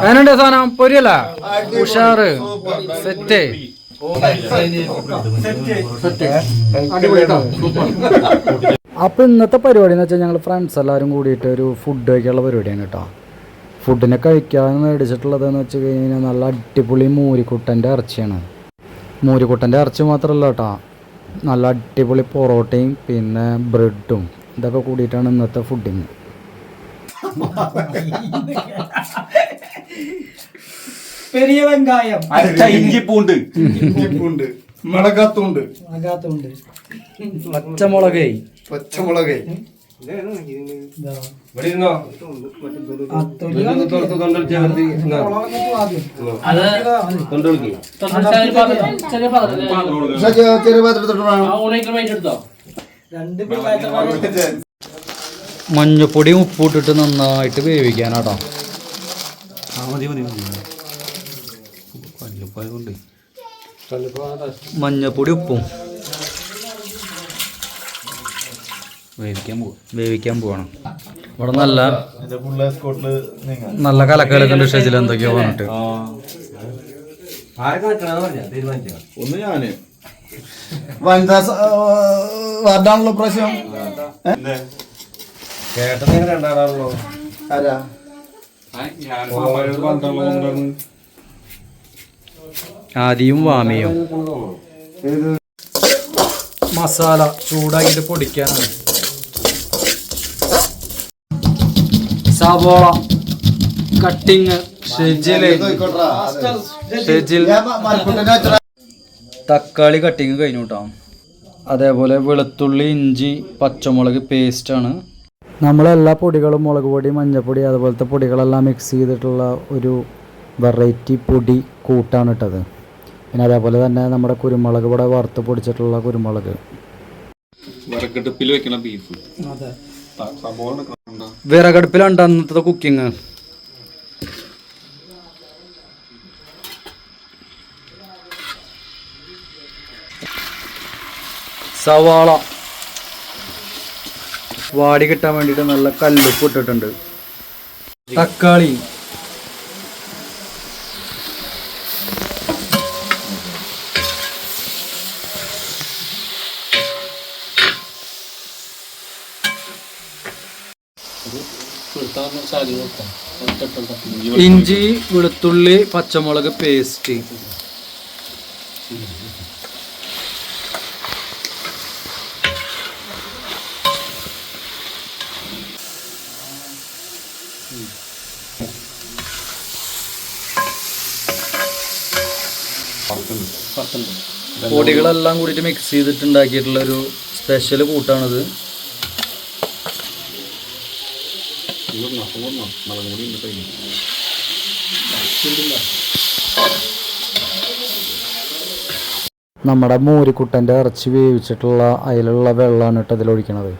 അതിനുണ്ട് സാധനം? പൊരിയല്ല? ഉഷാറ്. സെറ്റ്. അപ്പൊ ഇന്നത്തെ പരിപാടി എന്ന് വെച്ചാൽ ഞങ്ങൾ ഫ്രണ്ട്സ് എല്ലാവരും കൂടിയിട്ട് ഒരു ഫുഡ് കഴിക്കാനുള്ള പരിപാടിയാണ് കേട്ടോ. ഫുഡിനെ കഴിക്കാൻ മേടിച്ചിട്ടുള്ളതെന്ന് വെച്ച് കഴിഞ്ഞാൽ നല്ല അടിപൊളി മൂരിക്കുട്ടന്റെ ഇറച്ചിയാണ്. മൂരിക്കുട്ടന്റെ ഇറച്ചി മാത്രമല്ല കേട്ടോ നല്ല അടിപൊളി പൊറോട്ടയും പിന്നെ ബ്രെഡും. ഇതൊക്കെ കൂടിയിട്ടാണ് ഇന്നത്തെ ഫുഡിങ്. പെരിയ വെങ്കായം. അരച്ച ഇഞ്ചിപ്പുണ്ട് മുളകത്തുണ്ട് പച്ചമുളകേ. പച്ചമുളക്. മഞ്ഞപ്പൊടിയും ഉപ്പൂട്ടിട്ട് നന്നായിട്ട് വേവിക്കാനാട്ടോ മഞ്ഞപ്പൊടി ഉപ്പും വേവിക്കാൻ പോവാണ്. ഇവിടെ നല്ല നല്ല കലക്കലൊക്കെ ഉണ്ട് ഷെജിൽ എന്തൊക്കെയോ പറഞ്ഞിട്ട് ഒന്ന് ഞാൻ. വനിതാ വാർഡാണല്ലോ പ്രാവശ്യം കേട്ടത് രണ്ടാളാണല്ലോ ആരാ? ആദിയും വാമിയും. മസാല ചൂടാക്കിയിട്ട് പൊടിക്കാനാണ്. സവോള കട്ടിങ് ഷെജിൽ. ഷെജിൽ തക്കാളി കട്ടിങ് കഴിഞ്ഞു കേട്ടോ അതേപോലെ വെളുത്തുള്ളി ഇഞ്ചി പച്ചമുളക് പേസ്റ്റാണ് നമ്മളെല്ലാ പൊടികളും മുളക് പൊടി മഞ്ഞൾപ്പൊടി അതുപോലത്തെ പൊടികളെല്ലാം മിക്സ് ചെയ്തിട്ടുള്ള ഒരു വെറൈറ്റി പൊടി കൂട്ടാണ് ഇട്ടത് പിന്നെ അതേപോലെ തന്നെ നമ്മുടെ കുരുമുളക് ഇവിടെ വറുത്ത് പൊടിച്ചിട്ടുള്ള കുരുമുളക്. വെക്കണ ബീഫ് അതെ. വിറകടുപ്പിലാണ് അന്നത്തെ കുക്കിങ് സവാള. വാടി കിട്ടാൻ വേണ്ടിയിട്ട് നല്ല കല്ലുപ്പ് ഇട്ടിട്ടുണ്ട്. തക്കാളി. ഇഞ്ചി വെളുത്തുള്ളി. പച്ചമുളക് പേസ്റ്റ്. പൊടികളെല്ലാം കൂടിയിട്ട് മിക്സ് ചെയ്തിട്ടുണ്ടാക്കിയിട്ടുള്ള ഒരു സ്പെഷ്യൽ കൂട്ടാണിത്. നമ്മുടെ മോരിക്കുട്ടന്റെ ഇറച്ചി വേവിച്ചിട്ടുള്ള അതിലുള്ള വെള്ളമാണ് അതിലൊഴിക്കണത്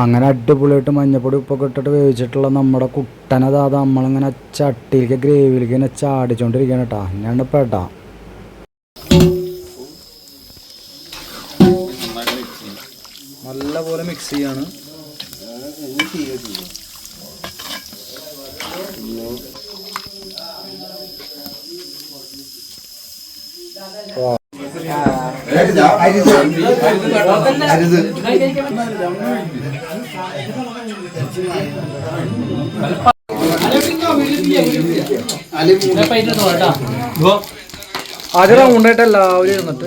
അങ്ങനെ അടിപൊളിയായിട്ട് മഞ്ഞപ്പൊടി ഉപ്പൊക്കെ ഇട്ടിട്ട് വേവിച്ചിട്ടുള്ള നമ്മുടെ കുട്ടനത് അത് നമ്മളിങ്ങനെ ചട്ടിയിലേക്ക് ഗ്രേവിയിലേക്ക് ഇങ്ങനെ ചാടിച്ചോണ്ടിരിക്കുകയാണ് കേട്ടാ. ഞാൻ പെട്ടാ നല്ലപോലെ മിക്സ് ചെയ്യാണ്. ആദ്യം അവർ വന്നിട്ട് ഇരുന്നിട്ട്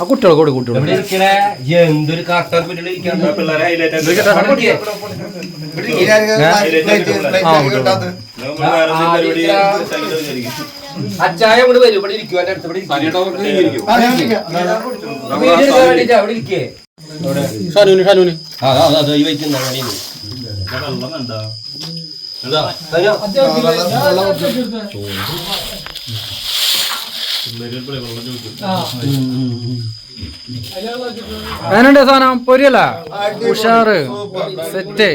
ആ കുട്ടികളെ കൂടി കൂട്ടി എന്തൊരു അച്ചായ ഇവിടെ വരും. ഇവിടെ ഇരിക്കും എന്റെ അടുത്ത് ഇവിടെ ഇരിക്കും. ഇവിടെ ഇരിക്കേ. ഷാനൂന് ഷാനൂന്. അതാ അതിനുണ്ട് സാധനം പൊരിയല്ല ഉഷാറ് സെറ്റ്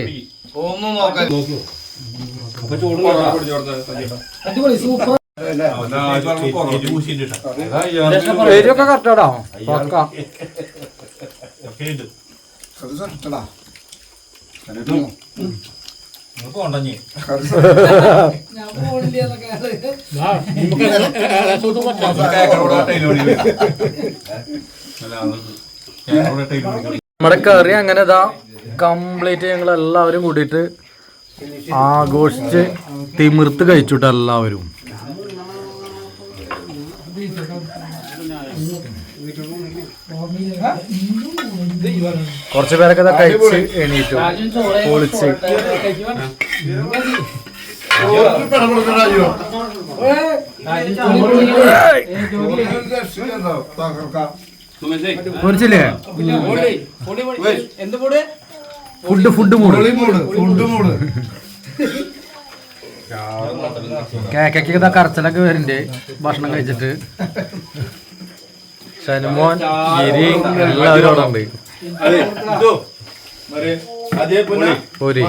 പേരൊക്കെ കറക്റ്റാടാ പക്ക നമ്മുടെ കറി അങ്ങനെ ഇതാ കംപ്ലീറ്റ് ഞങ്ങൾ എല്ലാവരും കൂടിയിട്ട് ആഘോഷിച്ച് തിമിർത്ത് കഴിച്ചിട്ട് എല്ലാവരും. കുറച്ച് പേരൊക്കെ ഇതാ കഴിച്ച് എണീറ്റു പൊളിച്ച്. പൊളിച്ചില്ലേ food food mood. Food mood കേക്കൊക്കെ ഇതാ കറച്ചിലൊക്കെ വരുന്നുണ്ട്. ഭക്ഷണം കഴിച്ചിട്ട്. ശനുമോൻ ഗിരി എല്ലാവരും അവിടെ ഉണ്ട്. അതെ പിന്നെ പോരി.